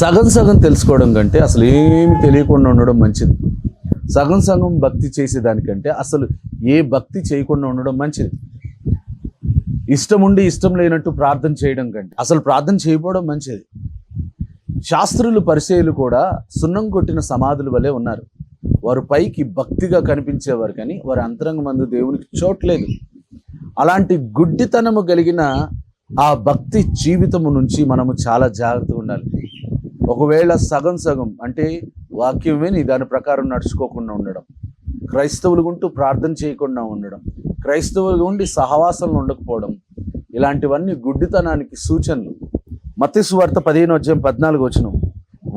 సగం సగం తెలుసుకోవడం కంటే అసలు ఏమి తెలియకుండా ఉండడం మంచిది. సగం సగం భక్తి చేసేదానికంటే అసలు ఏ భక్తి చేయకుండా ఉండడం మంచిది. ఇష్టం ఉండి ఇష్టం లేనట్టు ప్రార్థన చేయడం కంటే అసలు ప్రార్థన చేయకపోవడం మంచిది. శాస్త్రులు పరిచయలు కూడా సున్నం కొట్టిన సమాధుల వలె ఉన్నారు. వారు పైకి భక్తిగా కనిపించేవారు కానీ వారి అంతరంగ మందు దేవునికి చోట్లేదు అలాంటి గుడ్డితనము కలిగిన ఆ భక్తి జీవితము నుంచి మనము చాలా జాగ్రత్తగా ఉండాలి. ఒకవేళ సగం సగం అంటే వాక్యం విని దాని ప్రకారం నడుచుకోకుండా ఉండడం క్రైస్తవులు ఉంటూ ప్రార్థన చేయకుండా ఉండడం క్రైస్తవులు ఉండి సహవాసంలో ఉండకపోవడం ఇలాంటివన్నీ గుడ్డితనానికి సూచనలు. మత్స్సు వార్త పదిహేను అధ్యాయం పద్నాలుగు వచ్చిన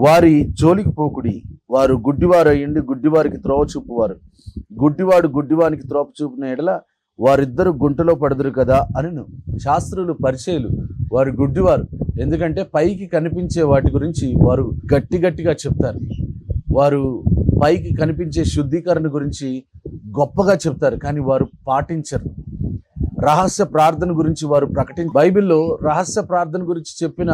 వారి జోలికి పోకుడి వారు గుడ్డివారు అయ్యండి గుడ్డివారికి త్రోవ చూపువారు. గుడ్డివాడు గుడ్డివానికి త్రోవ చూపిన ఎడల వారిద్దరు గుంటలో పడదురు కదా అని శాస్త్రులు పరిచయలు వారు గుడ్డివారు. ఎందుకంటే పైకి కనిపించే వాటి గురించి వారు గట్టి గట్టిగా చెప్తారు. వారు పైకి కనిపించే శుద్ధీకరణ గురించి గొప్పగా చెప్తారు కానీ వారు పాటించరు. రహస్య ప్రార్థన గురించి వారు ప్రకటించ బైబిల్లో రహస్య ప్రార్థన గురించి చెప్పిన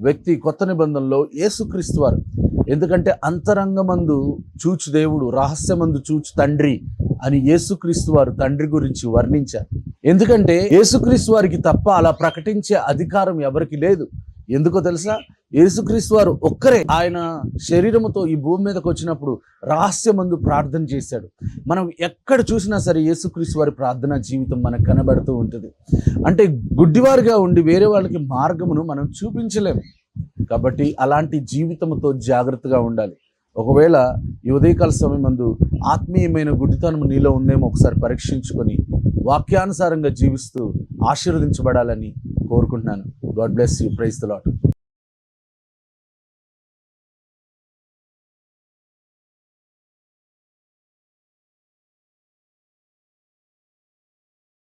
వ్యక్తి కొత్త నిబంధనలో యేసుక్రీస్తు వారు. ఎందుకంటే అంతరంగమందు చూచు దేవుడు రహస్యమందు చూచు తండ్రి అని యేసుక్రీస్తు వారు తండ్రి గురించి వర్ణించారు. ఎందుకంటే యేసుక్రీస్తు వారికి తప్ప అలా ప్రకటించే అధికారం ఎవరికి లేదు. ఎందుకో తెలుసా? యేసుక్రీస్తు వారు ఒక్కరే. ఆయన శరీరముతో ఈ భూమి మీదకి వచ్చినప్పుడు రహస్యమందు ప్రార్థన చేశాడు. మనం ఎక్కడ చూసినా సరే యేసుక్రీస్తు వారి ప్రార్థనా జీవితం మనకు కనబడుతూ ఉంటుంది. అంటే గుడ్డివారుగా ఉండి వేరే వాళ్ళకి మార్గమును మనం చూపించలేము. కాబట్టి అలాంటి జీవితంతో జాగ్రత్తగా ఉండాలి. ఒకవేళ ఈ ఉదయకాల సమయం మందు ఆత్మీయమైన గుడ్డితనం నీలో ఉందేమో ఒకసారి పరీక్షించుకొని వాక్యానుసారంగా జీవిస్తూ ఆశీర్వదించబడాలని కోరుకుంటున్నాను. God bless you praise the Lord